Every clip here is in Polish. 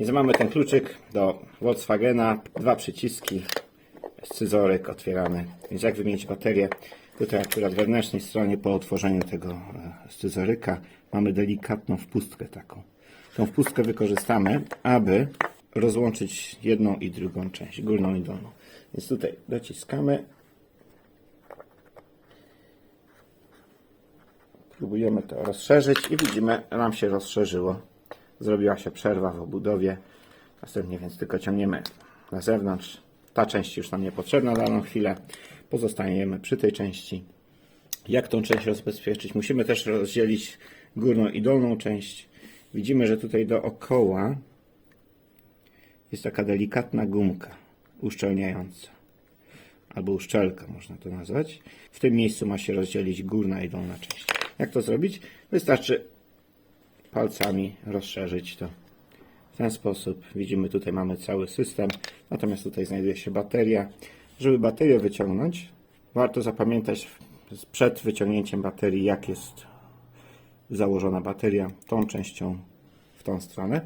Więc mamy ten kluczyk do Volkswagena, dwa przyciski, scyzoryk otwieramy. Więc jak wymienić baterię? Tutaj akurat wewnętrznej stronie po otworzeniu tego e, scyzoryka mamy delikatną wpustkę taką. Tą wpustkę wykorzystamy, aby rozłączyć jedną i drugą część, górną i dolną. Więc tutaj dociskamy. Próbujemy to rozszerzyć i widzimy, nam się rozszerzyło. Zrobiła się przerwa w obudowie. Następnie więc tylko ciągniemy na zewnątrz. Ta część już nam niepotrzebna na daną chwilę. Pozostajemy przy tej części. Jak tą część rozbezpieczyć? Musimy też rozdzielić górną i dolną część. Widzimy, że tutaj dookoła jest taka delikatna gumka uszczelniająca. Albo uszczelka można to nazwać. W tym miejscu ma się rozdzielić górna i dolna część. Jak to zrobić? Wystarczy palcami rozszerzyć to. W ten sposób widzimy tutaj mamy cały system, natomiast tutaj znajduje się bateria. Żeby baterię wyciągnąć, warto zapamiętać przed wyciągnięciem baterii, jak jest założona bateria tą częścią w tą stronę.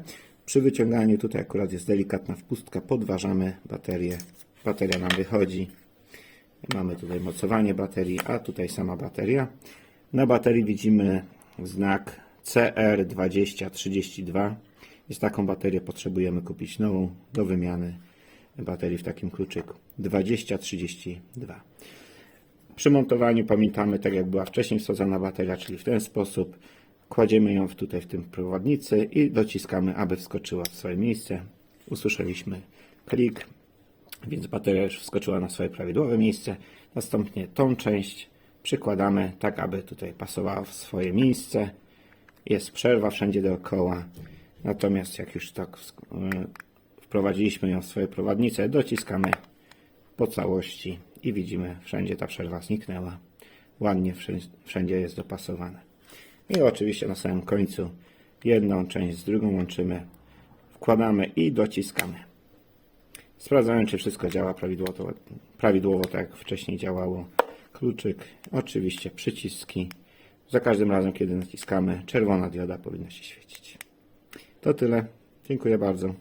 Przy wyciąganiu tutaj akurat jest delikatna wpustka, podważamy baterię. Bateria nam wychodzi. Mamy tutaj mocowanie baterii, a tutaj sama bateria. Na baterii widzimy znak CR2032. Jest taką baterię potrzebujemy kupić nową do wymiany baterii w takim kluczyku. 2032. Przy montowaniu pamiętamy, tak jak była wcześniej wsadzona bateria, czyli w ten sposób kładziemy ją tutaj w tym prowadnicy i dociskamy, aby wskoczyła w swoje miejsce. Usłyszeliśmy klik, więc bateria już wskoczyła na swoje prawidłowe miejsce. Następnie tą część przykładamy tak, aby tutaj pasowała w swoje miejsce. Jest przerwa wszędzie dookoła. Natomiast jak już tak y, wprowadziliśmy ją w swoje prowadnice, dociskamy po całości i widzimy, wszędzie ta przerwa zniknęła. Ładnie wszędzie jest dopasowane. I oczywiście na samym końcu jedną część z drugą łączymy, wkładamy i dociskamy. Sprawdzamy, czy wszystko działa prawidłowo, prawidłowo tak jak wcześniej działało. Kluczyk, oczywiście przyciski. Za każdym razem, kiedy naciskamy, czerwona dioda powinna się świecić. To tyle. Dziękuję bardzo.